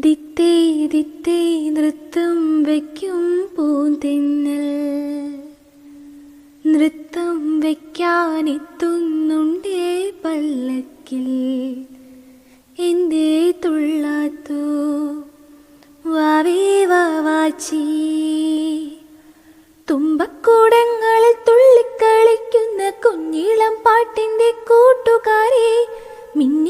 ദിത്തേ ദിത്തേ നൃത്തം വയ്ക്കും പൂന്തിന്നൽ. നൃത്തം വയ്ക്കാനെത്തുന്നുണ്ടേ പല്ലക്കിൽ. എന്തേ തുള്ളാത്തോ? വാവേ വാവാച്ചി തുമ്പക്കൂടങ്ങളിൽ തുള്ളിക്കളിക്കുന്ന കുഞ്ഞിളം പാട്ടിന്റെ കൂട്ടുകാരെ മിന്നിത്തിളങ്ങുമൻ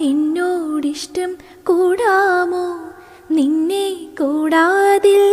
എന്നോടിഷ്ടം കൂടാമോ? നിന്നെ കൂടാതില്ലേ